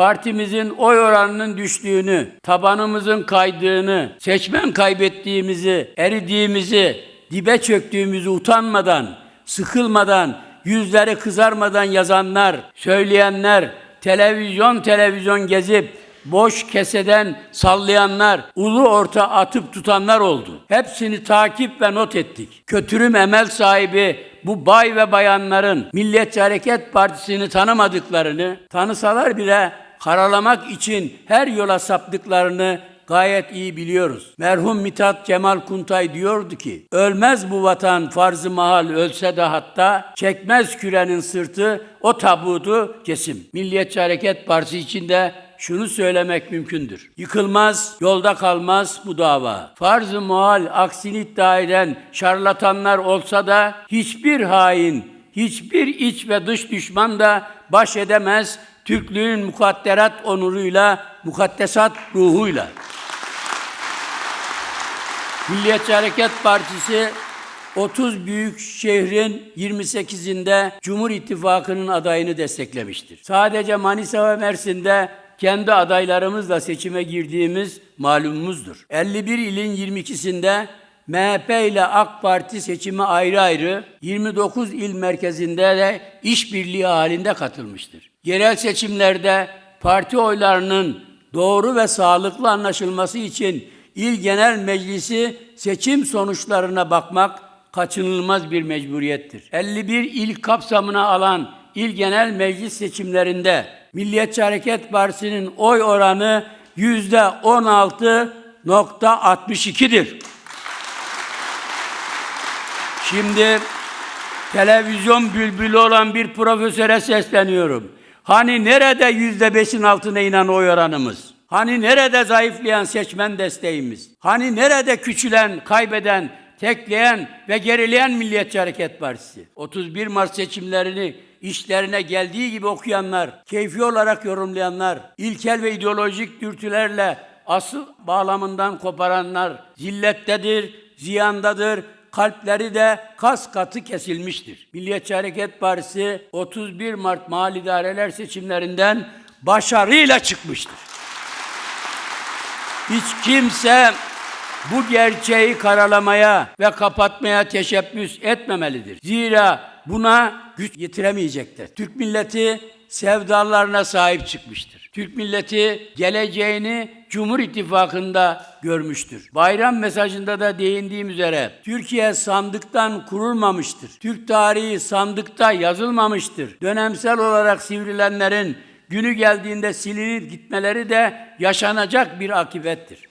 partimizin oy oranının düştüğünü, tabanımızın kaydığını, seçmen kaybettiğimizi, eridiğimizi, dibe çöktüğümüzü utanmadan, sıkılmadan, yüzleri kızarmadan yazanlar, söyleyenler, televizyon televizyon gezip boş keseden sallayanlar, ulu orta atıp tutanlar oldu. Hepsini takip ve not ettik. Kötürüm emel sahibi bu bay ve bayanların Milliyetçi Hareket Partisi'ni tanımadıklarını, tanısalar bile karalamak için her yola saptıklarını gayet iyi biliyoruz. Merhum Mithat Cemal Kuntay diyordu ki, ölmez bu vatan farzı mahal ölse de hatta, çekmez kürenin sırtı o tabutu kesim. Milliyetçi Hareket Partisi içinde şunu söylemek mümkündür. Yıkılmaz, yolda kalmaz bu dava. Farz-ı muhal aksini iddia eden şarlatanlar olsa da hiçbir hain, hiçbir iç ve dış düşman da baş edemez Türklüğün mukadderat onuruyla, mukaddesat ruhuyla. Milliyetçi Hareket Partisi 30 büyük şehrin 28'inde Cumhur İttifakı'nın adayını desteklemiştir. Sadece Manisa ve Mersin'de kendi adaylarımızla seçime girdiğimiz malumumuzdur. 51 ilin 22'sinde MHP ile AK Parti seçime ayrı ayrı 29 il merkezinde de işbirliği halinde katılmıştır. Yerel seçimlerde parti oylarının doğru ve sağlıklı anlaşılması için İl Genel Meclisi seçim sonuçlarına bakmak kaçınılmaz bir mecburiyettir. 51 il kapsamına alan İl Genel Meclis seçimlerinde Milliyetçi Hareket Partisi'nin oy oranı yüzde 16.62'dir. Şimdi televizyon bülbülü olan bir profesöre sesleniyorum. Hani nerede yüzde beşin altına inen oy oranımız? Hani nerede zayıflayan seçmen desteğimiz? Hani nerede küçülen, kaybeden, tekleyen ve gerileyen Milliyetçi Hareket Partisi? 31 Mart seçimlerini işlerine geldiği gibi okuyanlar, keyfi olarak yorumlayanlar, ilkel ve ideolojik dürtülerle asıl bağlamından koparanlar zillettedir, ziyandadır, kalpleri de kas katı kesilmiştir. Milliyetçi Hareket Partisi 31 Mart Mali İdareler seçimlerinden başarıyla çıkmıştır. Hiç kimse bu gerçeği karalamaya ve kapatmaya teşebbüs etmemelidir. Zira buna güç yetiremeyecektir. Türk milleti sevdalarına sahip çıkmıştır. Türk milleti geleceğini Cumhur İttifakı'nda görmüştür. Bayram mesajında da değindiğim üzere Türkiye sandıktan kurulmamıştır. Türk tarihi sandıkta yazılmamıştır. Dönemsel olarak sivrilenlerin günü geldiğinde silinip gitmeleri de yaşanacak bir akıbettir.